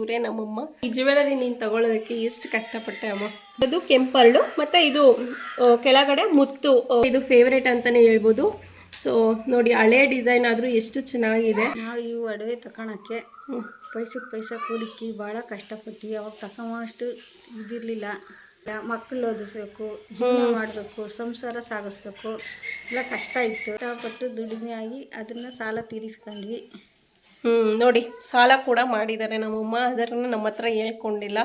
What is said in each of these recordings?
ಇವರೇ ನಮ್ಮಮ್ಮ. ಈ ಜ್ಯುವೆಲರಿ ನೀನು ತಗೊಳ್ಳೋದಕ್ಕೆ ಎಷ್ಟು ಕಷ್ಟಪಟ್ಟೆ ಅಮ್ಮ. ಅದು ಕೆಂಪರ್ಳು ಮತ್ತು ಇದು ಕೆಳಗಡೆ ಮುತ್ತು. ಇದು ಫೇವ್ರೇಟ್ ಅಂತಲೇ ಹೇಳ್ಬೋದು. ಸೊ ನೋಡಿ ಹಳೆ ಡಿಸೈನ್ ಆದರೂ ಎಷ್ಟು ಚೆನ್ನಾಗಿದೆ. ನಾವು ಇವು ಅಡವೆ ತಗೊಳಕ್ಕೆ ಪೈಸಕ್ಕೆ ಪೈಸ ಕೂಡಿಕ್ಕಿ ಭಾಳ ಕಷ್ಟಪಟ್ಟು. ಅವಾಗ ತಗೊಂಬಷ್ಟು ಇದಿರಲಿಲ್ಲ. ಮಕ್ಕಳು ಓದಿಸ್ಬೇಕು ಜೀವನ ಮಾಡಬೇಕು ಸಂಸಾರ ಸಾಗಿಸ್ಬೇಕು. ಎಲ್ಲ ಕಷ್ಟ ಇತ್ತು. ಕಷ್ಟಪಟ್ಟು ದುಡಿಮೆ ಆಗಿ ಅದನ್ನು ಸಾಲ ತೀರಿಸ್ಕೊಂಡ್ವಿ. ನೋಡಿ, ಸಾಲ ಕೂಡ ಮಾಡಿದ್ದಾರೆ ನಮ್ಮಮ್ಮ. ಅದನ್ನು ನಮ್ಮ ಹತ್ರ ಹೇಳ್ಕೊಂಡಿಲ್ಲ.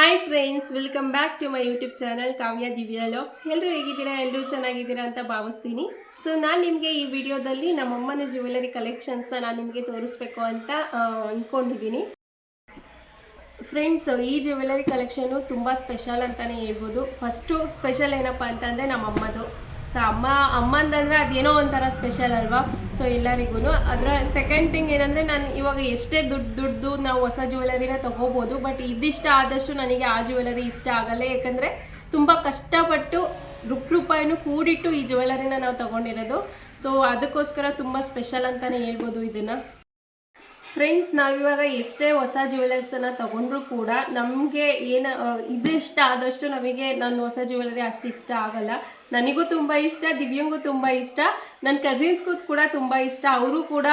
Hi friends welcome back to my YouTube channel Kavya Divya vlogs ಎಲ್ಲರೂ ಹೇಗಿದ್ದೀರಾ? ಎಲ್ಲರೂ ಚೆನ್ನಾಗಿದ್ದೀರಾ ಅಂತ ಭಾವಿಸ್ತೀನಿ. ಸೊ ನಾನು ನಿಮಗೆ ಈ ವಿಡಿಯೋದಲ್ಲಿ ನಮ್ಮಮ್ಮನ ಜ್ಯುವೆಲರಿ ಕಲೆಕ್ಷನ್ಸ್ನ ನಾನು ನಿಮಗೆ ತೋರಿಸ್ಬೇಕು ಅಂತ ಅಂದ್ಕೊಂಡಿದ್ದೀನಿ ಫ್ರೆಂಡ್ಸ್ ಈ ಜ್ಯುವೆಲರಿ ಕಲೆಕ್ಷನು ತುಂಬ ಸ್ಪೆಷಲ್ ಅಂತಲೇ ಹೇಳ್ಬೋದು. ಫಸ್ಟು ಸ್ಪೆಷಲ್ ಏನಪ್ಪ ಅಂತಂದರೆ ನಮ್ಮ ಅಮ್ಮದು ಸೊ ಅಮ್ಮ, ಅಮ್ಮಂದಂದರೆ ಅದೇನೋ ಒಂಥರ ಸ್ಪೆಷಲ್ ಅಲ್ವಾ? ಸೊ ಎಲ್ಲರಿಗೂ ಅದರ ಸೆಕೆಂಡ್ ಥಿಂಗ್ ಏನಂದರೆ ನಾನು ಇವಾಗ ಎಷ್ಟೇ ದುಡ್ಡು ದುಡ್ಡು ನಾವು ಹೊಸ ಜ್ಯುವೆಲರಿನ ತೊಗೋಬೋದು ಬಟ್ ಇದಿಷ್ಟ ಆದಷ್ಟು ನನಗೆ ಆ ಜ್ಯುವೆಲರಿ ಇಷ್ಟ ಆಗಲ್ಲ. ಯಾಕಂದರೆ ತುಂಬ ಕಷ್ಟಪಟ್ಟು ರುಪ್ ರೂಪಾಯಿನೂ ಕೂಡಿಟ್ಟು ಈ ಜ್ಯುವೆಲರಿನ ನಾವು ತೊಗೊಂಡಿರೋದು. ಸೊ ಅದಕ್ಕೋಸ್ಕರ ತುಂಬ ಸ್ಪೆಷಲ್ ಅಂತಲೇ ಹೇಳ್ಬೋದು ಇದನ್ನು. ಫ್ರೆಂಡ್ಸ್ ನಾವಿವಾಗ ಎಷ್ಟೇ ಹೊಸ ಜ್ಯುವೆಲರ್ಸನ್ನು ತೊಗೊಂಡ್ರೂ ಕೂಡ ನಮಗೆ ಏನು ಇದಿಷ್ಟ ಆದಷ್ಟು ನಮಗೆ ನನ್ನ ಹೊಸ ಜ್ಯುವೆಲರಿ ಅಷ್ಟು ಇಷ್ಟ ಆಗಲ್ಲ. ನನಗೂ ತುಂಬ ಇಷ್ಟ, ದಿವ್ಯಂಗೂ ತುಂಬ ಇಷ್ಟ ನನ್ನ ಕಸಿನ್ಸ್ಗೂ ಕೂಡ ತುಂಬ ಇಷ್ಟ. ಅವರು ಕೂಡ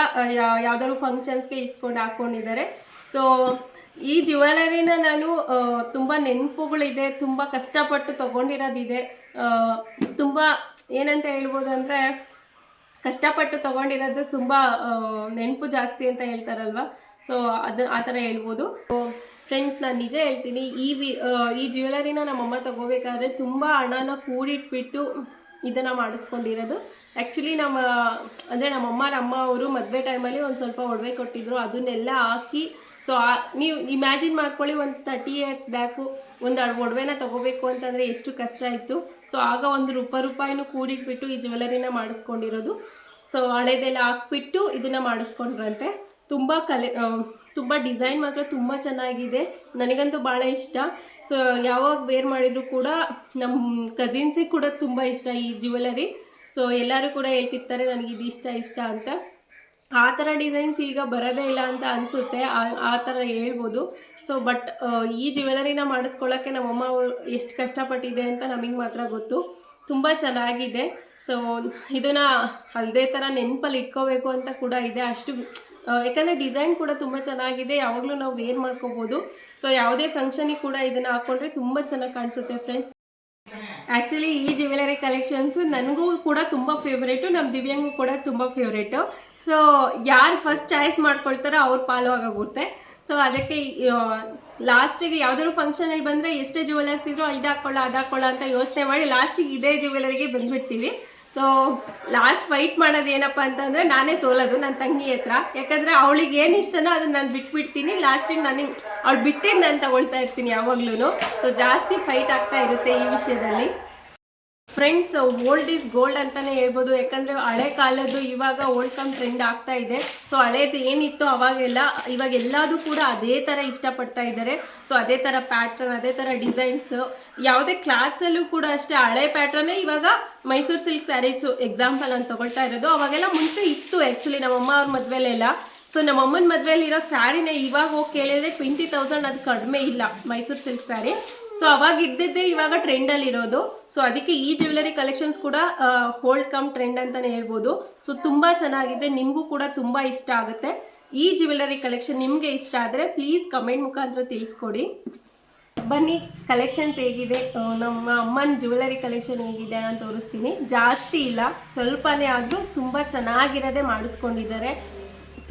ಯಾವ್ದಾದ್ರು ಫಂಕ್ಷನ್ಸ್ಗೆ ಇಸ್ಕೊಂಡು ಹಾಕ್ಕೊಂಡಿದ್ದಾರೆ ಸೊ ಈ ಜ್ಯುವೆಲರಿನ ನಾನು ತುಂಬ ನೆನಪುಗಳಿದೆ, ತುಂಬ ಕಷ್ಟಪಟ್ಟು ತೊಗೊಂಡಿರೋದಿದೆ. ತುಂಬ ಏನಂತ ಹೇಳ್ಬೋದು ಅಂದರೆ ಕಷ್ಟಪಟ್ಟು ತಗೊಂಡಿರೋದು ತುಂಬ ನೆನಪು ಜಾಸ್ತಿ ಅಂತ ಹೇಳ್ತಾರಲ್ವ? ಸೊ ಅದು ಆ ಥರ ಹೇಳ್ಬೋದು. ಫ್ರೆಂಡ್ಸ್ ನಾನು ನಿಜ ಹೇಳ್ತೀನಿ, ಈ ವಿ ಈ ಜ್ಯುವೆಲರಿನ ನಮ್ಮಮ್ಮ ತಗೋಬೇಕಾದ್ರೆ ತುಂಬ ಹಣನ ಕೂಡಿಟ್ಬಿಟ್ಟು ಇದನ್ನು ಮಾಡಿಸ್ಕೊಂಡಿರೋದು. ಆ್ಯಕ್ಚುಲಿ ನಮ್ಮ, ಅಂದರೆ ನಮ್ಮಮ್ಮ ನಮ್ಮ ಅವರು ಮದುವೆ ಟೈಮಲ್ಲಿ ಒಂದು ಸ್ವಲ್ಪ ಒಡವೆ ಕೊಟ್ಟಿದ್ರು. ಅದನ್ನೆಲ್ಲ ಹಾಕಿ ಸೊ ನೀವು ಇಮ್ಯಾಜಿನ್ ಮಾಡ್ಕೊಳ್ಳಿ ಒಂದು ತರ್ಟಿ ಇಯರ್ಸ್ ಬ್ಯಾಕು ಒಂದು ಒಡವೆನ ತಗೋಬೇಕು ಅಂತಂದರೆ ಎಷ್ಟು ಕಷ್ಟ ಇತ್ತು. ಸೊ ಆಗ ಒಂದು ರೂಪಾಯಿ ರೂಪಾಯಿನೂ ಕೂಡಿಟ್ಬಿಟ್ಟು ಈ ಜ್ಯುವೆಲರಿನ ಮಾಡಿಸ್ಕೊಂಡಿರೋದು. ಸೊ ಹಳೆದೆಲ್ಲ ಹಾಕ್ಬಿಟ್ಟು ಇದನ್ನು ಮಾಡಿಸ್ಕೊಂಡ್ರಂತೆ. ತುಂಬ ಕಲೆ ತುಂಬ ಡಿಸೈನ್ ಮಾತ್ರ ತುಂಬ ಚೆನ್ನಾಗಿದೆ. ನನಗಂತೂ ಭಾಳ ಇಷ್ಟ. ಸೊ ಯಾವಾಗ ವೇರ್ ಮಾಡಿದರೂ ಕೂಡ ನಮ್ಮ ಕಸಿನ್ಸಿಗೆ ಕೂಡ ತುಂಬ ಇಷ್ಟ ಈ ಜ್ಯುವೆಲರಿ ಸೊ ಎಲ್ಲರೂ ಕೂಡ ಹೇಳ್ತಿರ್ತಾರೆ ನನಗೆ ಇದು ಇಷ್ಟ ಇಷ್ಟ ಅಂತ. ಆ ಥರ ಡಿಸೈನ್ಸ್ ಈಗ ಬರೋದೇ ಇಲ್ಲ ಅಂತ ಅನಿಸುತ್ತೆ, ಆ ಥರ ಹೇಳ್ಬೋದು. ಸೊ ಬಟ್ ಈ ಜ್ಯುವೆಲರಿನ ಮಾಡಿಸ್ಕೊಳ್ಳೋಕ್ಕೆ ನಮ್ಮಮ್ಮ ಎಷ್ಟು ಕಷ್ಟಪಟ್ಟಿದೆ ಅಂತ ನಮಗೆ ಮಾತ್ರ ಗೊತ್ತು. ತುಂಬ ಚೆನ್ನಾಗಿದೆ. ಸೊ ಇದನ್ನು ಅಲ್ಲದೇ ಥರ ನೆನಪಲ್ಲಿ ಇಟ್ಕೋಬೇಕು ಅಂತ ಕೂಡ ಇದೆ. ಅಷ್ಟು ಯಾಕಂದರೆ ಡಿಸೈನ್ ಕೂಡ ತುಂಬ ಚೆನ್ನಾಗಿದೆ. ಯಾವಾಗಲೂ ನಾವು ವೇರ್ ಮಾಡ್ಕೋಬೋದು. ಸೊ ಯಾವುದೇ ಫಂಕ್ಷನಿಗೆ ಕೂಡ ಇದನ್ನು ಹಾಕ್ಕೊಂಡ್ರೆ ತುಂಬ ಚೆನ್ನಾಗಿ ಕಾಣಿಸುತ್ತೆ ಫ್ರೆಂಡ್ಸ್ ಆ್ಯಕ್ಚುಲಿ ಈ ಜ್ಯುವೆಲರಿ ಕಲೆಕ್ಷನ್ಸ್ ನನಗೂ ಕೂಡ ತುಂಬ ಫೇವ್ರೇಟು ನಮ್ಮ ದಿವ್ಯಾಂಗೂ ಕೂಡ ತುಂಬ ಫೇವ್ರೇಟು ಸೊ ಯಾರು ಫಸ್ಟ್ ಚಾಯ್ಸ್ ಮಾಡ್ಕೊಳ್ತಾರೋ ಅವ್ರ ಪಾಲು ಆಗೋಗುತ್ತೆ. ಸೊ ಅದಕ್ಕೆ ಲಾಸ್ಟಿಗೆ ಯಾವ್ದಾದ್ರು ಫಂಕ್ಷನಲ್ಲಿ ಬಂದರೆ ಎಷ್ಟೇ ಜ್ಯುವೆಲರ್ಸ್ ಇದ್ರು ಇದು ಹಾಕೊಳ್ಳೋ ಅದು ಹಾಕೊಳ್ಳೋ ಅಂತ ಯೋಚನೆ ಮಾಡಿ ಲಾಸ್ಟಿಗೆ ಇದೇ ಜ್ಯುವೆಲರಿಗೆ ಬಂದ್ಬಿಡ್ತೀವಿ. ಸೊ ಲಾಸ್ಟ್ ಫೈಟ್ ಮಾಡೋದು ಏನಪ್ಪ ಅಂತಂದರೆ ನಾನೇ ಸೋಲೋದು ನನ್ನ ತಂಗಿ ಹತ್ರ. ಯಾಕಂದರೆ ಅವಳಿಗೆ ಏನು ಇಷ್ಟನೋ ಅದನ್ನ ನಾನು ಬಿಟ್ಬಿಡ್ತೀನಿ. ಲಾಸ್ಟಿಗೆ ನನಗೆ ಅವಳು ಬಿಟ್ಟಿದ್ದು ನಾನು ತಗೊಳ್ತಾ ಇರ್ತೀನಿ ಯಾವಾಗ್ಲೂ ಸೊ ಜಾಸ್ತಿ ಫೈಟ್ ಆಗ್ತಾ ಇರುತ್ತೆ ಈ ವಿಷಯದಲ್ಲಿ. ಫ್ರೆಂಡ್ಸ್ ಓಲ್ಡ್ ಈಸ್ ಗೋಲ್ಡ್ ಅಂತಾನೆ ಹೇಳ್ಬೋದು. ಯಾಕಂದ್ರೆ ಹಳೆ ಕಾಲದ್ದು ಇವಾಗ ಓಲ್ಡ್ ಕಮ್ ಟ್ರೆಂಡ್ ಆಗ್ತಾ ಇದೆ. ಸೊ ಹಳೇದು ಏನಿತ್ತು ಅವಾಗೆಲ್ಲ, ಇವಾಗ ಎಲ್ಲದೂ ಕೂಡ ಅದೇ ಥರ ಇಷ್ಟಪಡ್ತಾ ಇದ್ದಾರೆ. ಸೊ ಅದೇ ಥರ ಪ್ಯಾಟ್ರನ್ ಅದೇ ಥರ ಡಿಸೈನ್ಸ್ ಯಾವುದೇ ಕ್ಲಾತ್ಸಲ್ಲೂ ಕೂಡ ಅಷ್ಟೇ, ಹಳೆ ಪ್ಯಾಟ್ರನ್ನೇ ಇವಾಗ ಮೈಸೂರು ಸಿಲ್ಕ್ ಸ್ಯಾರೀಸು ಎಕ್ಸಾಂಪಲ್ ಅಂತ ತಗೊಳ್ತಾ ಇರೋದು. ಅವಾಗೆಲ್ಲ ಮುಂಚೆ ಇತ್ತು ಆ್ಯಕ್ಚುಲಿ ನಮ್ಮಮ್ಮ ಅವ್ರ ಮದುವೆಲೆಲ್ಲ. ಸೊ ನಮ್ಮ ಅಮ್ಮನ ಮದುವೆಯಲ್ಲಿರೋ ಸ್ಯಾರಿನೇ ಇವಾಗ ಹೋಗಿ ಕೇಳಿದ್ರೆ ಟ್ವೆಂಟಿ ತೌಸಂಡ್ ಅದು ಕಡಿಮೆ ಇಲ್ಲ ಮೈಸೂರು ಸಿಲ್ಕ್ ಸ್ಯಾರಿ ಸೊ ಅವಾಗ ಇದ್ದಿದ್ದೇ ಇವಾಗ ಟ್ರೆಂಡಲ್ಲಿ ಇರೋದು. ಸೊ ಅದಕ್ಕೆ ಈ ಜ್ಯುವೆಲರಿ ಕಲೆಕ್ಷನ್ಸ್ ಕೂಡ ಹೋಲ್ಡ್ ಕಮ್ ಟ್ರೆಂಡ್ ಅಂತಲೇ ಹೇಳ್ಬೋದು. ಸೊ ತುಂಬ ಚೆನ್ನಾಗಿದೆ. ನಿಮಗೂ ಕೂಡ ತುಂಬ ಇಷ್ಟ ಆಗುತ್ತೆ. ಈ ಜ್ಯುವೆಲರಿ ಕಲೆಕ್ಷನ್ ನಿಮಗೆ ಇಷ್ಟ ಆದರೆ ಪ್ಲೀಸ್ ಕಮೆಂಟ್ ಮುಖಾಂತರ ತಿಳಿಸ್ಕೊಡಿ. ಬನ್ನಿ ಕಲೆಕ್ಷನ್ಸ್ ಹೇಗಿದೆ? ನಮ್ಮ ಅಮ್ಮನ ಜ್ಯುವೆಲರಿ ಕಲೆಕ್ಷನ್ ಹೇಗಿದೆ ಅಂತ ತೋರಿಸ್ತೀನಿ. ಜಾಸ್ತಿ ಇಲ್ಲ. ಸ್ವಲ್ಪನೇ ಆದರೂ ತುಂಬ ಚೆನ್ನಾಗಿರೋದೇ ಮಾಡಿಸ್ಕೊಂಡಿದ್ದಾರೆ.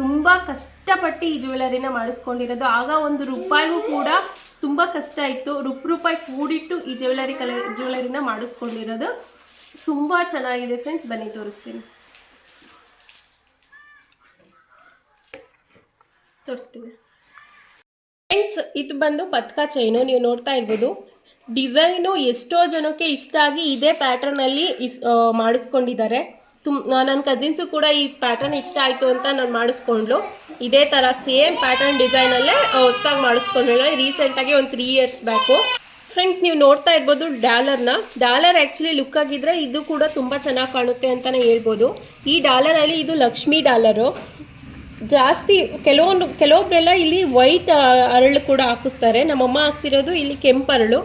ತುಂಬ ಕಷ್ಟಪಟ್ಟು ಈ ಜ್ಯುವೆಲರಿನ ಮಾಡಿಸ್ಕೊಂಡಿರೋದು. ಆಗ ಒಂದು ರೂಪಾಯಿಗೂ ಕೂಡ ತುಂಬ ಕಷ್ಟ ಇತ್ತು. ರುಪ್ ರೂಪಾಯಿ ಕೂಡಿಟ್ಟು ಈ ಜ್ಯುವೆಲರಿ ಕಲ ಜ್ಯುವೆಲರಿನ ಮಾಡಿಸ್ಕೊಂಡಿರೋದು. ತುಂಬ ಚೆನ್ನಾಗಿದೆ ಫ್ರೆಂಡ್ಸ್ ಬನ್ನಿ, ತೋರಿಸ್ತೀನಿ. ತೋರಿಸ್ತೀನಿ. ಫ್ರೆಂಡ್ಸ್ ಇದು ಬಂದು ಪತ್ಕ ಚೈನು ನೀವು ನೋಡ್ತಾ ಇರ್ಬೋದು. ಡಿಸೈನು ಎಷ್ಟೋ ಜನಕ್ಕೆ ಇಷ್ಟ ಆಗಿ ಇದೇ ಪ್ಯಾಟರ್ನಲ್ಲಿ ಇಸ್ ಮಾಡಿಸ್ಕೊಂಡಿದ್ದಾರೆ. ತುಮ್ ನನ್ನ ಕಸಿನ್ಸು ಕೂಡ ಈ ಪ್ಯಾಟರ್ನ್ ಇಷ್ಟ ಆಯಿತು ಅಂತ ನಾನು ಮಾಡಿಸ್ಕೊಂಡ್ಲು. ಇದೇ ಥರ ಸೇಮ್ ಪ್ಯಾಟರ್ನ್ ಡಿಸೈನಲ್ಲೇ ಹೊಸ್ದಾಗಿ ಮಾಡಿಸ್ಕೊಂಡ್ಳು. ರೀಸೆಂಟಾಗಿ ಒಂದು ತ್ರೀ ಇಯರ್ಸ್ ಬ್ಯಾಕು ಫ್ರೆಂಡ್ಸ್ ನೀವು ನೋಡ್ತಾ ಇರ್ಬೋದು ಡಾಲರ್ನ ಡಾಲರ್ ಆ್ಯಕ್ಚುಲಿ ಲುಕ್ ಆಗಿದ್ರೆ ಇದು ಕೂಡ ತುಂಬ ಚೆನ್ನಾಗಿ ಕಾಣುತ್ತೆ ಅಂತಲೇ ಹೇಳ್ಬೋದು. ಈ ಡಾಲರಲ್ಲಿ ಇದು ಲಕ್ಷ್ಮಿ ಡಾಲರು ಜಾಸ್ತಿ ಕೆಲವೊಂದು ಕೆಲವೊಬ್ಬರೆಲ್ಲ ಇಲ್ಲಿ ವೈಟ್ ಅರಳು ಕೂಡ ಹಾಕಿಸ್ತಾರೆ. ನಮ್ಮಮ್ಮ ಹಾಕ್ಸಿರೋದು ಇಲ್ಲಿ ಕೆಂಪು ಕೆಂಪರಳು.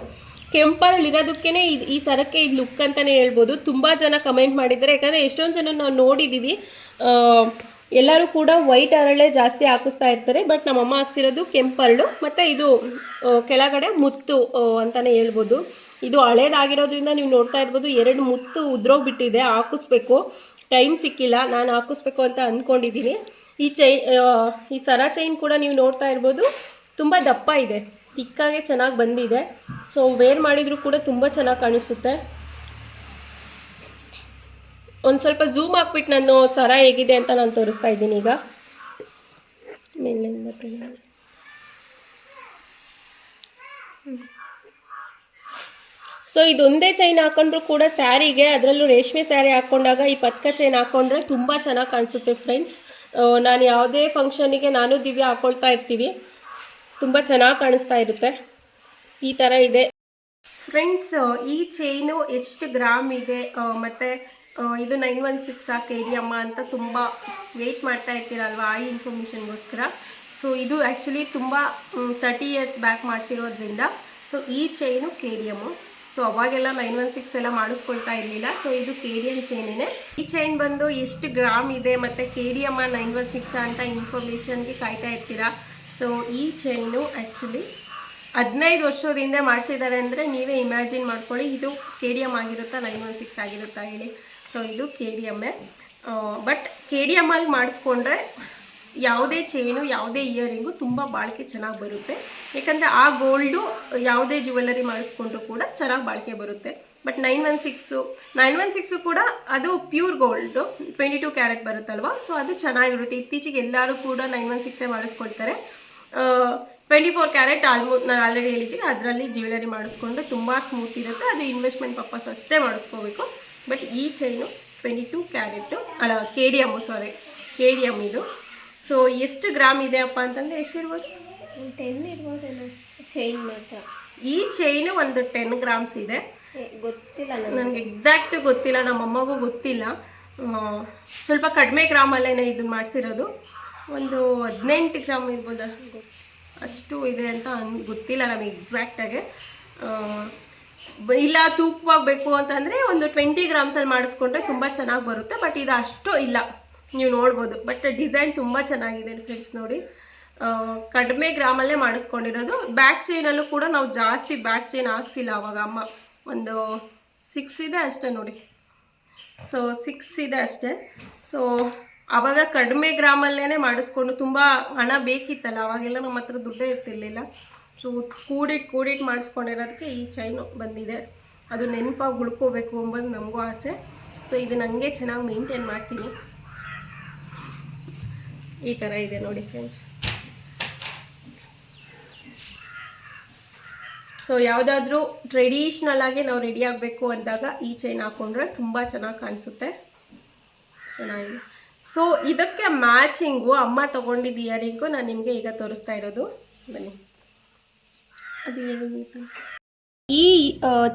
ಇರೋದಕ್ಕೇ ಇದು ಈ ಸರಕ್ಕೆ ಇದು ಲುಕ್ ಅಂತಲೇ ಹೇಳ್ಬೋದು. ತುಂಬ ಜನ ಕಮೆಂಟ್ ಮಾಡಿದ್ದಾರೆ. ಯಾಕಂದರೆ ಎಷ್ಟೊಂದು ಜನ ನಾವು ನೋಡಿದ್ದೀವಿ ಎಲ್ಲರೂ ಕೂಡ ವೈಟ್ ಅರಳೆ ಜಾಸ್ತಿ ಹಾಕಿಸ್ತಾ ಇರ್ತಾರೆ. ಬಟ್ ನಮ್ಮಮ್ಮ ಹಾಕ್ಸಿರೋದು ಕೆಂಪರಳು. ಮತ್ತು ಇದು ಆ, ಕೆಳಗಡೆ ಮುತ್ತು ಅಂತಲೇ ಹೇಳ್ಬೋದು. ಇದು ಹಳೇದಾಗಿರೋದ್ರಿಂದ ನೀವು ನೋಡ್ತಾ ಇರ್ಬೋದು ಎರಡು ಮುತ್ತು ಉದ್ರೋಗ್ಬಿಟ್ಟಿದೆ. ಹಾಕಿಸ್ಬೇಕು. ಟೈಮ್ ಸಿಕ್ಕಿಲ್ಲ. ನಾನು ಹಾಕಿಸ್ಬೇಕು ಅಂತ ಅಂದ್ಕೊಂಡಿದ್ದೀನಿ ಈ ಚೈ ಈ ಸರ ಚೈನ್ ಕೂಡ ನೀವು ನೋಡ್ತಾ ಇರ್ಬೋದು. ತುಂಬ ದಪ್ಪ ಇದೆ. ತಿಕ್ಕಾಗೆ ಚೆನ್ನಾಗಿ ಬಂದಿದೆ. ಸೊ ವೇರ್ ಮಾಡಿದರೂ ಕೂಡ ತುಂಬ ಚೆನ್ನಾಗಿ ಕಾಣಿಸುತ್ತೆ. ಒಂದು ಸ್ವಲ್ಪ ಝೂಮ್ ಹಾಕ್ಬಿಟ್ಟು ನಾನು ಸರ ಹೇಗಿದೆ ಅಂತ ನಾನು ತೋರಿಸ್ತಾ ಇದ್ದೀನಿ ಈಗ. ಮೇಲಿಂದ. ಸೊ ಇದೊಂದೇ ಚೈನ್ ಹಾಕೊಂಡ್ರು ಕೂಡ ಸ್ಯಾರಿಗೆ, ಅದರಲ್ಲೂ ರೇಷ್ಮೆ ಸ್ಯಾರಿ ಹಾಕ್ಕೊಂಡಾಗ ಈ ಪತ್ಕ ಚೈನ್ ಹಾಕ್ಕೊಂಡ್ರೆ ತುಂಬ ಚೆನ್ನಾಗಿ ಕಾಣಿಸುತ್ತೆ ಫ್ರೆಂಡ್ಸ್ ನಾನು ಯಾವುದೇ ಫಂಕ್ಷನಿಗೆ ನಾನು ದಿವ್ಯ ಹಾಕ್ಕೊಳ್ತಾ ಇರ್ತೀವಿ. ತುಂಬ ಚೆನ್ನಾಗಿ ಕಾಣಿಸ್ತಾ ಇರುತ್ತೆ. ಈ ಥರ ಇದೆ. ಫ್ರೆಂಡ್ಸ್ ಈ ಚೈನು ಎಷ್ಟು ಗ್ರಾಮ್ ಇದೆ? ಮತ್ತು ಇದು nine one six K D ಅಮ್ಮ ಅಂತ ತುಂಬ ವೆಯ್ಟ್ ಮಾಡ್ತಾ ಇರ್ತೀರಲ್ವ ಆ ಇನ್ಫಾರ್ಮೇಷನ್ಗೋಸ್ಕರ ಸೊ ಇದು ಆ್ಯಕ್ಚುಲಿ ತುಂಬ ತರ್ಟಿ ಇಯರ್ಸ್ ಬ್ಯಾಕ್ ಮಾಡಿಸಿರೋದ್ರಿಂದ ಸೊ ಈ chain K D M so ಅವಾಗೆಲ್ಲ ನೈನ್ ಒನ್ ಸಿಕ್ಸ್ ಎಲ್ಲ ಮಾಡಿಸ್ಕೊಳ್ತಾ ಇರಲಿಲ್ಲ. ಸೊ ಇದು ಕೆ ಡಿ ಎಂ ಚೈನೇ ಈ ಚೈನ್ ಬಂದು ಎಷ್ಟು ಗ್ರಾಮ್ ಇದೆ? ಮತ್ತು K D M nine one six ಅಂತ ಇನ್ಫಾರ್ಮೇಷನ್ಗೆ ಕಾಯ್ತಾ ಇರ್ತೀರಾ? ಸೊ ಈ ಚೈನು ಆ್ಯಕ್ಚುಲಿ ಹದಿನೈದು ವರ್ಷದಿಂದ ಮಾಡಿಸಿದ್ದಾರೆ ಅಂದರೆ ನೀವೇ ಇಮ್ಯಾಜಿನ್ ಮಾಡ್ಕೊಳ್ಳಿ, ಇದು ಕೆ ಡಿ ಎಂ ಆಗಿರುತ್ತಾ ನೈನ್ ಒನ್ ಸಿಕ್ಸ್ ಆಗಿರುತ್ತಾ ಹೇಳಿ. ಸೊ ಇದು ಕೆ ಡಿ ಎಮ್ಮೆ ಬಟ್ ಕೆ ಡಿ ಎಮ್ಮಲ್ಲಿ ಮಾಡಿಸ್ಕೊಂಡ್ರೆ ಯಾವುದೇ ಚೈನು ಯಾವುದೇ ಇಯರಿಂಗು ತುಂಬ ಬಾಳಿಕೆ ಚೆನ್ನಾಗಿ ಬರುತ್ತೆ. ಯಾಕಂದರೆ ಆ ಗೋಲ್ಡು ಯಾವುದೇ ಜುವೆಲ್ಲರಿ ಮಾಡಿಸ್ಕೊಂಡ್ರು ಕೂಡ ಚೆನ್ನಾಗಿ ಬಾಳಿಕೆ ಬರುತ್ತೆ. But nine one six nine one six ಕೂಡ ಅದು pure gold twenty two carat ಬರುತ್ತಲ್ವ? So ಅದು ಚೆನ್ನಾಗಿರುತ್ತೆ. ಇತ್ತೀಚೆಗೆ ಎಲ್ಲರೂ ಕೂಡ ನೈನ್ ಒನ್ ಸಿಕ್ಸೇ ಮಾಡಿಸ್ಕೊಳ್ತಾರೆ. ಟ್ವೆಂಟಿ ಫೋರ್ ಕ್ಯಾರೆಟ್ ಆಲ್ಮೋಸ್ಟ್ ನಾನು ಆಲ್ರೆಡಿ ಹೇಳಿದ್ದೀನಿ. ಅದರಲ್ಲಿ ಜ್ಯುವೆಲರಿ ಮಾಡಿಸ್ಕೊಂಡು ತುಂಬ ಸ್ಮೂತ್ ಇರುತ್ತೆ. ಅದು ಇನ್ವೆಸ್ಟ್ಮೆಂಟ್ ಪರ್ಪಸ್ ಅಷ್ಟೇ ಮಾಡಿಸ್ಕೋಬೇಕು. ಬಟ್ ಈ ಚೈನು ಟ್ವೆಂಟಿ ಟೂ ಕ್ಯಾರೆಟು ಅಲ್ಲ K D M sorry K D M ಇದು. ಸೊ ಎಷ್ಟು ಗ್ರಾಮ್ ಇದೆ ಅಪ್ಪ ಅಂತಂದರೆ ಎಷ್ಟಿರ್ಬೋದು ಟೆನ್ ಇರ್ಬೋದು ಚೈನ್ ಮಾತ್ರ. ಈ ಚೈನು ಒಂದು ಟೆನ್ ಗ್ರಾಮ್ಸ್ ಇದೆ. ಗೊತ್ತಿಲ್ಲ ನನಗೆ. ಎಕ್ಸಾಕ್ಟ್ ಗೊತ್ತಿಲ್ಲ ನಮ್ಮ ಅಮ್ಮಗೂ ಗೊತ್ತಿಲ್ಲ ಸ್ವಲ್ಪ ಕಡಿಮೆ ಗ್ರಾಮಲ್ಲೇ ಇದನ್ನ ಮಾಡಿಸಿರೋದು. ಒಂದು ಹದಿನೆಂಟು ಗ್ರಾಮ್ ಇರ್ಬೋದ? ಅಷ್ಟು ಇದೆ ಅಂತ ಅನ್ ಗೊತ್ತಿಲ್ಲ ನಮಗೆ ಎಕ್ಸಾಕ್ಟಾಗಿ ಇಲ್ಲ ತೂಕವಾಗಬೇಕು ಅಂತಂದರೆ ಒಂದು ಟ್ವೆಂಟಿ ಗ್ರಾಮ್ಸಲ್ಲಿ ಮಾಡಿಸ್ಕೊಂಡ್ರೆ ತುಂಬ ಚೆನ್ನಾಗಿ ಬರುತ್ತೆ ಬಟ್ ಇದು ಅಷ್ಟು ಇಲ್ಲ. ನೀವು ನೋಡ್ಬೋದು. ಬಟ್ ಡಿಸೈನ್ ತುಂಬ ಚೆನ್ನಾಗಿದೆ ಫ್ರೆಂಡ್ಸ್ ನೋಡಿ. ಕಡಿಮೆ ಗ್ರಾಮಲ್ಲೇ ಮಾಡಿಸ್ಕೊಂಡಿರೋದು. ಬ್ಯಾಕ್ ಚೈನಲ್ಲೂ ಕೂಡ ನಾವು ಜಾಸ್ತಿ ಬ್ಯಾಕ್ ಚೈನ್ ಹಾಕ್ಸಿಲ್ಲ ಅವಾಗ ಅಮ್ಮ. ಒಂದು ಸಿಕ್ಸ್ ಇದೆ ಅಷ್ಟೇ ನೋಡಿ. ಸೊ ಸಿಕ್ಸ್ ಇದೆ ಅಷ್ಟೇ. ಸೊ ಆವಾಗ ಕಡಿಮೆ ಗ್ರಾಮಲ್ಲೇ ಮಾಡಿಸ್ಕೊಂಡು ತುಂಬ ಹಣ ಬೇಕಿತ್ತಲ್ಲ, ಅವಾಗೆಲ್ಲ ನಮ್ಮ ಹತ್ರ ದುಡ್ಡೇ ಇರ್ತಿರ್ಲಿಲ್ಲ. ಸೊ ಕೂಡಿಟ್ಟು ಕೂಡಿಟ್ಟು ಮಾಡಿಸ್ಕೊಂಡಿರೋದಕ್ಕೆ ಈ ಚೈನು ಬಂದಿದೆ. ಅದು ನೆನಪಾಗಿ ಉಳ್ಕೋಬೇಕು ಅಂಬೋದು ನಮಗೂ ಆಸೆ. ಸೊ ಇದು ನನಗೆ ಚೆನ್ನಾಗಿ ಮೇಂಟೈನ್ ಮಾಡ್ತೀನಿ. ಈ ಥರ ಇದೆ ನೋಡಿ ಫ್ರೆಂಡ್ಸ್ ಸೊ ಯಾವುದಾದ್ರೂ ಟ್ರೆಡಿಷ್ನಲ್ ಆಗಿ ನಾವು ರೆಡಿ ಆಗಬೇಕು ಅಂದಾಗ ಈ ಚೈನ್ ಹಾಕೊಂಡ್ರೆ ತುಂಬ ಚೆನ್ನಾಗಿ ಕಾಣಿಸುತ್ತೆ. ಚೆನ್ನಾಗಿದೆ. ಸೊ ಇದಕ್ಕೆ ಮ್ಯಾಚಿಂಗು ಅಮ್ಮ ತಗೊಂಡಿದ್ದ ಇಯರಿಂಗು ನಾನು ನಿಮಗೆ ಈಗ ತೋರಿಸ್ತಾ ಇರೋದು. ಬನ್ನಿ. ಅದು ಈ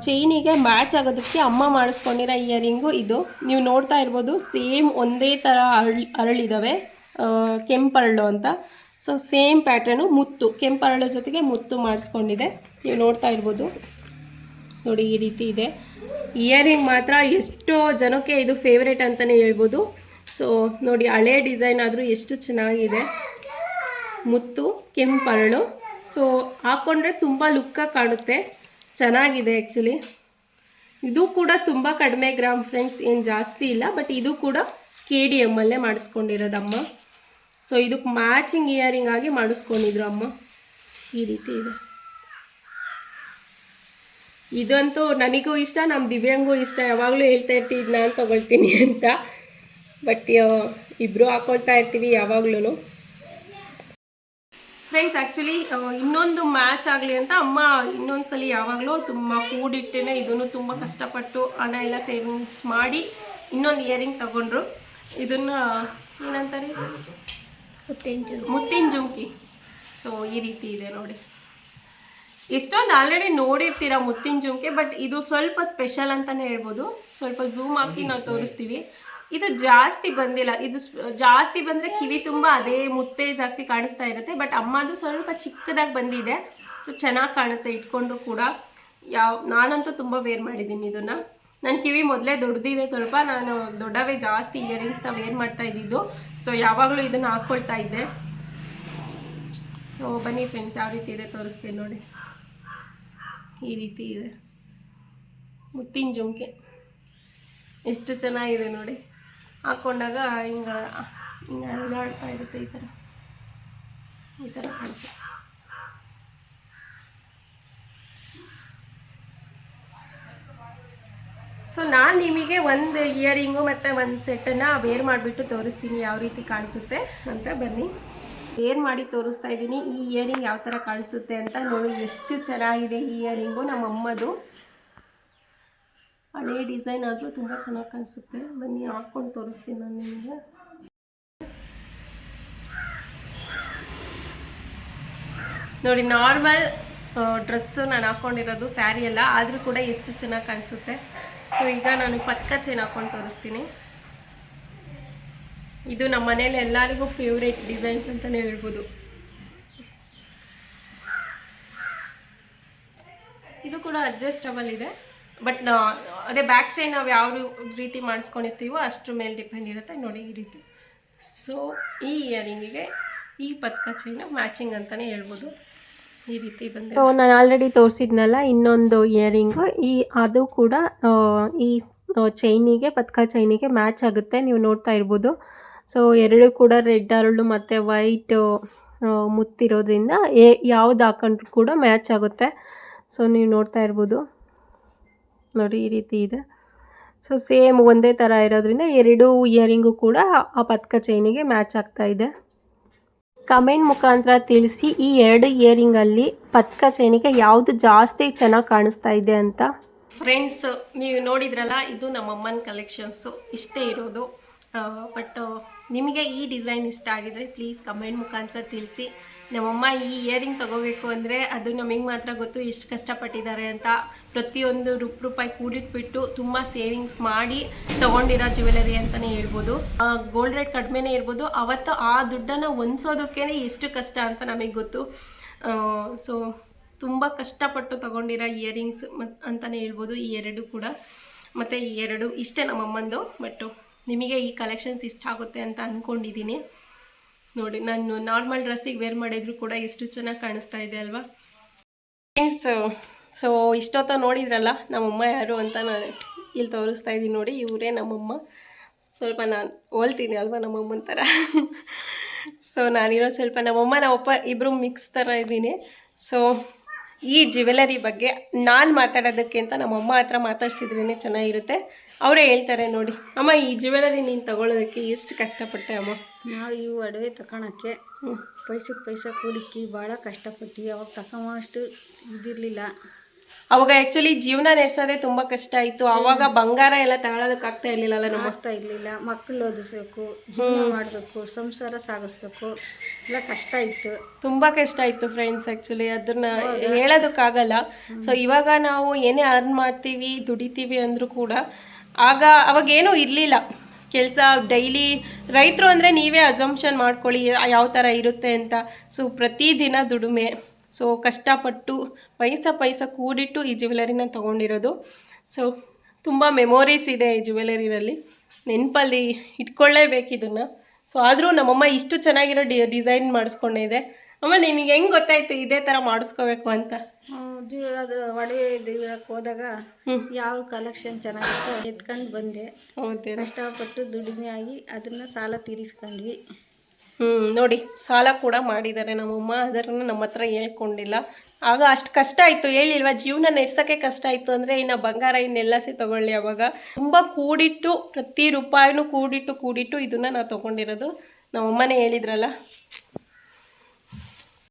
ಚೈನಿಗೆ ಮ್ಯಾಚ್ ಆಗೋದಕ್ಕೆ ಅಮ್ಮ ಮಾಡಿಸ್ಕೊಂಡಿರೋ ಇಯರಿಂಗು ಇದು. ನೀವು ನೋಡ್ತಾ ಇರ್ಬೋದು ಸೇಮ್ ಒಂದೇ ಥರ ಅರಳ್ ಅರಳಿದ್ದಾವೆ ಕೆಂಪರಳು ಅಂತ. ಸೊ ಸೇಮ್ ಪ್ಯಾಟ್ರನು ಮುತ್ತು. ಕೆಂಪರಳು ಜೊತೆಗೆ ಮುತ್ತು ಮಾಡಿಸ್ಕೊಂಡಿದೆ. ನೀವು ನೋಡ್ತಾ ಇರ್ಬೋದು. ನೋಡಿ, ಈ ರೀತಿ ಇದೆ. ಇಯರಿಂಗ್ ಮಾತ್ರ ಎಷ್ಟೋ ಜನಕ್ಕೆ ಇದು ಫೇವ್ರೇಟ್ ಅಂತಲೇ ಹೇಳ್ಬೋದು. ಸೊ ನೋಡಿ, ಹಳೆ ಡಿಸೈನ್ ಆದರೂ ಎಷ್ಟು ಚೆನ್ನಾಗಿದೆ. ಮುತ್ತು ಕೆಂಪರಳು ಸೊ ಹಾಕ್ಕೊಂಡ್ರೆ ತುಂಬ ಲುಕ್ಕಾಗಿ ಕಾಣುತ್ತೆ. ಚೆನ್ನಾಗಿದೆ ಆ್ಯಕ್ಚುಲಿ ಇದು ಕೂಡ ತುಂಬ ಕಡಿಮೆ ಗ್ರಾಮ್ ಫ್ರೆಂಡ್ಸ್, ಏನು ಜಾಸ್ತಿ ಇಲ್ಲ. ಬಟ್ ಇದು ಕೂಡ ಕೆ ಡಿ ಎಮ್ಮಲ್ಲೇ ಮಾಡಿಸ್ಕೊಂಡಿರೋದಮ್ಮ. ಸೊ ಇದಕ್ಕೆ ಮ್ಯಾಚಿಂಗ್ ಇಯರಿಂಗ್ ಆಗಿ ಮಾಡಿಸ್ಕೊಂಡಿದ್ರು ಅಮ್ಮ. ಈ ರೀತಿ ಇದೆ. ಇದಂತೂ ನನಗೂ ಇಷ್ಟ ನಮ್ಮ ದಿವ್ಯಾಂಗೂ ಇಷ್ಟ. ಯಾವಾಗಲೂ ಹೇಳ್ತಾ ಇರ್ತೀವಿ ನಾನು ತೊಗೊಳ್ತೀನಿ ಅಂತ. ಬಟ್ ಇಬ್ಬರು ಹಾಕ್ಕೊಳ್ತಾ ಇರ್ತೀವಿ ಯಾವಾಗ್ಲೂ ಫ್ರೆಂಡ್ಸ್ ಆ್ಯಕ್ಚುಲಿ ಇನ್ನೊಂದು ಮ್ಯಾಚ್ ಆಗಲಿ ಅಂತ ಅಮ್ಮ ಇನ್ನೊಂದು ಸಲ ಯಾವಾಗಲೂ ತುಂಬ ಕೂಡಿಟ್ಟೇನೆ ಇದನ್ನು ತುಂಬ ಕಷ್ಟಪಟ್ಟು ಹಣ ಎಲ್ಲ ಸೇವಿಂಗ್ಸ್ ಮಾಡಿ ಇನ್ನೊಂದು ಇಯರಿಂಗ್ ತಗೊಂಡ್ರು. ಇದನ್ನು ಏನಂತಾರೆ? ಮುತ್ತಿನ ಮುತ್ತಿನ ಜುಮ್ಕಿ. ಸೊ ಈ ರೀತಿ ಇದೆ ನೋಡಿ. ಎಷ್ಟೊಂದು ಆಲ್ರೆಡಿ ನೋಡಿರ್ತೀರ ಮುತ್ತಿನ ಜುಮ್ಕೆ ಬಟ್ ಇದು ಸ್ವಲ್ಪ ಸ್ಪೆಷಲ್ ಅಂತಲೇ ಹೇಳ್ಬೋದು. ಸ್ವಲ್ಪ ಝೂಮ್ ಹಾಕಿ ನಾವು ತೋರಿಸ್ತೀವಿ. ಇದು ಜಾಸ್ತಿ ಬಂದಿಲ್ಲ. ಇದು ಜಾಸ್ತಿ ಬಂದರೆ ಕಿವಿ ತುಂಬ ಅದೇ ಮುತ್ತೆ ಜಾಸ್ತಿ ಕಾಣಿಸ್ತಾ ಇರುತ್ತೆ. ಬಟ್ ಅಮ್ಮದು ಸ್ವಲ್ಪ ಚಿಕ್ಕದಾಗಿ ಬಂದಿದೆ. ಸೊ ಚೆನ್ನಾಗಿ ಕಾಣುತ್ತೆ. ಇಟ್ಕೊಂಡ್ರು ಕೂಡ ಯಾವ, ನಾನಂತೂ ತುಂಬ ವೇರ್ ಮಾಡಿದ್ದೀನಿ ಇದನ್ನು. ನನ್ನ ಕಿವಿ ಮೊದಲೇ ದೊಡ್ಡದಿದೆ ಸ್ವಲ್ಪ. ನಾನು ದೊಡ್ಡವೇ ಜಾಸ್ತಿ ಇಯರಿಂಗ್ಸ್ನ ವೇರ್ ಮಾಡ್ತಾ ಇದ್ದಿದ್ದು. ಸೊ ಯಾವಾಗಲೂ ಇದನ್ನು ಹಾಕ್ಕೊಳ್ತಾ ಇದ್ದೆ. ಸೊ ಬನ್ನಿ ಫ್ರೆಂಡ್ಸ್ ಯಾವ ರೀತಿ ಇದೆ ತೋರಿಸ್ತೀನಿ ನೋಡಿ. ಈ ರೀತಿ ಇದೆ. ಮುತ್ತಿನ ಜುಮ್ಕೆ. ಎಷ್ಟು ಚೆನ್ನಾಗಿದೆ ನೋಡಿ. ಹಾಕ್ಕೊಂಡಾಗ ಹಿಂಗೆ ಹಿಂಗೆ ಅಲ್ಲಾಡ್ತಾ ಇರುತ್ತೆ ಈ ಥರ ಈ ಥರ ಕಾಣಿಸುತ್ತೆ. ಸೊ ನಾನು ನಿಮಗೆ ಒಂದು ಇಯರಿಂಗು ಮತ್ತು ಒಂದು ಸೆಟ್ಟನ್ನು ವೇರ್ ಮಾಡಿಬಿಟ್ಟು ತೋರಿಸ್ತೀನಿ ಯಾವ ರೀತಿ ಕಾಣಿಸುತ್ತೆ ಅಂತ ಬನ್ನಿ. ವೇರ್ ಮಾಡಿ ತೋರಿಸ್ತಾ ಇದ್ದೀನಿ ಈ ಇಯರಿಂಗ್ ಯಾವ ಥರ ಕಾಣಿಸುತ್ತೆ ಅಂತ ನೋಡಿ ಎಷ್ಟು ಚೆನ್ನಾಗಿದೆ ಈ ಇಯರಿಂಗು ನಮ್ಮ ಅಮ್ಮದು. ಹಳೆ ಡಿಸೈನ್ ಆದರೂ ತುಂಬ ಚೆನ್ನಾಗಿ ಕಾಣಿಸುತ್ತೆ. ಬನ್ನಿ ಹಾಕ್ಕೊಂಡು ತೋರಿಸ್ತೀನಿ ನಾನು ನಿಮಗೆ. ನೋಡಿ, ನಾರ್ಮಲ್ ಡ್ರೆಸ್ಸು ನಾನು ಹಾಕ್ಕೊಂಡಿರೋದು ಸ್ಯಾರಿ ಎಲ್ಲ ಆದರೂ ಕೂಡ ಎಷ್ಟು ಚೆನ್ನಾಗಿ ಕಾಣಿಸುತ್ತೆ. ಸೊ ಈಗ ನಾನು ಪಕ್ಕ ಚೈನ್ ಹಾಕ್ಕೊಂಡು ತೋರಿಸ್ತೀನಿ. ಇದು ನಮ್ಮ ಮನೇಲಿ ಎಲ್ಲರಿಗೂ ಫೇವ್ರೇಟ್ ಡಿಸೈನ್ಸ್ ಅಂತಲೇ ಹೇಳ್ಬೋದು. ಇದು ಕೂಡ ಅಡ್ಜಸ್ಟಬಲ್ ಇದೆ. ಬಟ್ ಅದೇ ಬ್ಯಾಕ್ ಚೈನ್ ನಾವು ಯಾವ ರೀತಿ ಮಾಡಿಸ್ಕೊಂಡಿರ್ತೀವೋ ಅಷ್ಟ್ರ ಮೇಲೆ ಡಿಪೆಂಡ್ ಇರುತ್ತೆ ನೋಡಿ ಈ ರೀತಿ. ಸೊ ಈ ಇಯರಿಂಗಿಗೆ ಈ ಪದಕ ಚೈನ್ ಮ್ಯಾಚಿಂಗ್ ಅಂತಲೇ ಹೇಳ್ಬೋದು. ಈ ರೀತಿ ಬಂದೆ ನಾನು ಆಲ್ರೆಡಿ ತೋರಿಸಿದ್ನಲ್ಲ, ಇನ್ನೊಂದು ಇಯರಿಂಗು ಈ, ಅದು ಕೂಡ ಈ ಚೈನಿಗೆ ಪದಕ ಚೈನಿಗೆ ಮ್ಯಾಚ್ ಆಗುತ್ತೆ, ನೀವು ನೋಡ್ತಾ ಇರ್ಬೋದು. ಸೊ ಎರಡು ಕೂಡ ರೆಡ್ ಅರಳು ಮತ್ತು ವೈಟ್ ಮುತ್ತಿರೋದ್ರಿಂದ ಏ ಯಾವ್ದು ಹಾಕೊಂಡ್ರು ಕೂಡ ಮ್ಯಾಚ್ ಆಗುತ್ತೆ. ಸೊ ನೀವು ನೋಡ್ತಾ ಇರ್ಬೋದು. ನೋಡಿ ಈ ರೀತಿ ಇದೆ. ಸೊ ಸೇಮ್ ಒಂದೇ ಥರ ಇರೋದ್ರಿಂದ ಎರಡು ಇಯರಿಂಗು ಕೂಡ ಆ ಪತ್ಕ ಚೈನಿಗೆ ಮ್ಯಾಚ್ ಆಗ್ತಾ ಇದೆ. ಕಮೆಂಟ್ ಮುಖಾಂತರ ತಿಳಿಸಿ ಈ ಎರಡು ಇಯರಿಂಗಲ್ಲಿ ಪತ್ಕ ಚೈನಿಗೆ ಯಾವುದು ಜಾಸ್ತಿ ಚೆನ್ನಾಗಿ ಕಾಣಿಸ್ತಾ ಇದೆ ಅಂತ. ಫ್ರೆಂಡ್ಸ್ ನೀವು ನೋಡಿದ್ರಲ್ಲ, ಇದು ನಮ್ಮಮ್ಮನ ಕಲೆಕ್ಷನ್ಸು ಇಷ್ಟೇ ಇರೋದು. ಬಟ್ ನಿಮಗೆ ಈ ಡಿಸೈನ್ ಇಷ್ಟ ಆಗಿದ್ರೆ ಪ್ಲೀಸ್ ಕಮೆಂಟ್ ಮುಖಾಂತರ ತಿಳಿಸಿ. ನಮ್ಮಮ್ಮ ಈ ಇಯರಿಂಗ್ ತಗೋಬೇಕು ಅಂದರೆ ಅದು ನಮಗೆ ಮಾತ್ರ ಗೊತ್ತು ಎಷ್ಟು ಕಷ್ಟಪಟ್ಟಿದ್ದಾರೆ ಅಂತ. ಪ್ರತಿಯೊಂದು ರೂಪ್ ರೂಪಾಯಿ ಕೂಡಿಟ್ಬಿಟ್ಟು ತುಂಬ ಸೇವಿಂಗ್ಸ್ ಮಾಡಿ ತಗೊಂಡಿರೋ ಜ್ಯುವೆಲರಿ ಅಂತಲೇ ಹೇಳ್ಬೋದು. ಗೋಲ್ಡ್ ರೇಟ್ ಕಡಿಮೆನೇ ಇರ್ಬೋದು. ಅವತ್ತು ಆ ದುಡ್ಡನ್ನು ಹೊಂದ್ಸೋದಕ್ಕೇ ಎಷ್ಟು ಕಷ್ಟ ಅಂತ ನಮಗೆ ಗೊತ್ತು. ಸೊ ತುಂಬ ಕಷ್ಟಪಟ್ಟು ತಗೊಂಡಿರೋ ಇಯರಿಂಗ್ಸ್ ಮತ್ತು ಅಂತಲೇ ಹೇಳ್ಬೋದು. ಈ ಎರಡು ಕೂಡ. ಮತ್ತು ಈ ಎರಡು ಇಷ್ಟೇ ನಮ್ಮಮ್ಮಂದು ಬಟ್ಟು ನಿಮಗೆ ಈ ಕಲೆಕ್ಷನ್ಸ್ ಇಷ್ಟ ಆಗುತ್ತೆ ಅಂತ ಅಂದ್ಕೊಂಡಿದ್ದೀನಿ ನೋಡಿ, ನಾನು ನಾರ್ಮಲ್ ಡ್ರೆಸ್ಸಿಗೆ ವೇರ್ ಮಾಡಿದ್ರು ಕೂಡ ಎಷ್ಟು ಚೆನ್ನಾಗಿ ಕಾಣಿಸ್ತಾ ಇದೆ ಅಲ್ವಾ? ಫ್ರೆಂಡ್ಸ್ ಸೊ ಇಷ್ಟೊತ್ತ ನೋಡಿದ್ರಲ್ಲ, ನಮ್ಮಮ್ಮ ಯಾರು ಅಂತ ನಾನು ಇಲ್ಲಿ ತೋರಿಸ್ತಾ ಇದ್ದೀನಿ ನೋಡಿ, ಇವರೇ ನಮ್ಮಮ್ಮ. ಸ್ವಲ್ಪ ನಾನು ಹೋಲ್ತೀನಿ ಅಲ್ವಾ ನಮ್ಮಮ್ಮನ ಥರ? ಸೊ ನಾನಿರೋ ಸ್ವಲ್ಪ ನಮ್ಮಮ್ಮ, ನಮ್ಮಪ್ಪ ಇಬ್ಬರು ಮಿಕ್ಸ್ ಥರ ಇದ್ದೀನಿ. ಸೊ ಈ ಜ್ಯುವೆಲರಿ ಬಗ್ಗೆ ನಾನು ಮಾತಾಡೋದಕ್ಕಿಂತ ನಮ್ಮಮ್ಮ ಹತ್ರ ಮಾತಾಡ್ಸಿದ್ರೇ ಚೆನ್ನಾಗಿರುತ್ತೆ. ಅವರೇ ಹೇಳ್ತಾರೆ ನೋಡಿ. ಅಮ್ಮ ಈ ಜ್ಯುವೆಲರಿ ನೀನು ತಗೊಳ್ಳೋದಕ್ಕೆ ಎಷ್ಟು ಕಷ್ಟಪಟ್ಟೆ ಅಮ್ಮ? ನಾವು ಇವು ಒಡವೆ ತಗೊಳಕ್ಕೆ ಪೈಸಕ್ಕೆ ಪೈಸೆ ಕೂಡಿಕ್ಕಿ ಭಾಳ ಕಷ್ಟಪಟ್ಟು ಅವಾಗ ತಕೊಂಬಷ್ಟು ಇದಿರಲಿಲ್ಲ. ಅವಾಗ ಆ್ಯಕ್ಚುಲಿ ಜೀವನ ನಡೆಸೋದೇ ತುಂಬ ಕಷ್ಟ ಆಯ್ತು. ಅವಾಗ ಬಂಗಾರ ಎಲ್ಲ ತಗೊಳ್ಳೋದಕ್ಕಾಗ್ತಾ ಇರಲಿಲ್ಲಲ್ಲ ಇರ್ಲಿಲ್ಲ ಆಗ್ತಾ ಇರಲಿಲ್ಲ. ಮಕ್ಕಳು ಓದಿಸ್ಬೇಕು ಜೀವನ ಮಾಡಬೇಕು ಸಂಸಾರ ಸಾಗಿಸ್ಬೇಕು ಎಲ್ಲ ಕಷ್ಟ ಇತ್ತು. ತುಂಬ ಕಷ್ಟ ಇತ್ತು ಫ್ರೆಂಡ್ಸ್ ಆ್ಯಕ್ಚುಲಿ ಅದನ್ನ ಹೇಳೋದಕ್ಕಾಗಲ್ಲ. ಸೊ ಇವಾಗ ನಾವು ಏನೇ ಅರ್ನ್ ಮಾಡ್ತೀವಿ ದುಡಿತೀವಿ ಅಂದರೂ ಕೂಡ ಆಗ ಅವಾಗೇನೂ ಇರಲಿಲ್ಲ. ಕೆಲಸ ಡೈಲಿ ರೈತರು ಅಂದರೆ ನೀವೇ ಅಸಂಪ್ಷನ್ ಮಾಡ್ಕೊಳ್ಳಿ ಯಾವ ಥರ ಇರುತ್ತೆ ಅಂತ. ಸೊ ಪ್ರತಿದಿನ ದುಡಿಮೆ. ಸೊ ಕಷ್ಟಪಟ್ಟು ಪೈಸ ಪೈಸ ಕೂಡಿಟ್ಟು ಈ ಜ್ಯುವೆಲರಿನ ತೊಗೊಂಡಿರೋದು. ಸೊ ತುಂಬ ಮೆಮೊರೀಸ್ ಇದೆ ಈ ಜ್ಯುವೆಲರಿನಲ್ಲಿ ನೆನಪಲ್ಲಿ ಇಟ್ಕೊಳ್ಳೇಬೇಕು ಇದನ್ನು. ಸೊ ಆದರೂ ನಮ್ಮಮ್ಮ ಇಷ್ಟು ಚೆನ್ನಾಗಿರೋ ಡಿ ಡಿಸೈನ್ ಮಾಡಿಸ್ಕೊಂಡಿದೆ ಅಮ್ಮ ನಿನಗೆ ಹೆಂಗೆ ಗೊತ್ತಾಯ್ತು ಇದೇ ಥರ ಮಾಡಿಸ್ಕೋಬೇಕು ಅಂತ? ಅದ್ರ ಒಡವೆ ಇದಕ್ಕೆ ಹೋದಾಗ ಯಾವ ಕಲೆಕ್ಷನ್ ಚೆನ್ನಾಗಿತ್ತು ಎತ್ಕೊಂಡು ಬಂದೆ. ಕಷ್ಟಪಟ್ಟು ದುಡಿಮೆ ಆಗಿ ಅದನ್ನ ಸಾಲ ತೀರಿಸ್ಕೊಂಡ್ವಿ. ನೋಡಿ, ಸಾಲ ಕೂಡ ಮಾಡಿದ್ದಾರೆ ನಮ್ಮಮ್ಮ. ಅದನ್ನು ನಮ್ಮ ಹತ್ರ ಹೇಳ್ಕೊಂಡಿಲ್ಲ. ಆಗ ಅಷ್ಟು ಕಷ್ಟ ಆಯಿತು. ಹೇಳಿಲ್ವಾ, ಜೀವನ ನಡೆಸೋಕ್ಕೆ ಕಷ್ಟ ಆಯಿತು ಅಂದರೆ ಇನ್ನು ಬಂಗಾರ ಇನ್ನೆಲ್ಲ ಸೇ ತೊಗೊಳ್ಳಿ ಅವಾಗ. ತುಂಬ ಕೂಡಿಟ್ಟು, ಪ್ರತಿ ರೂಪಾಯಿನೂ ಕೂಡಿಟ್ಟು ಕೂಡಿಟ್ಟು ಇದನ್ನು ನಾವು ತೊಗೊಂಡಿರೋದು. ನಮ್ಮಮ್ಮನೇ ಹೇಳಿದ್ರಲ್ಲ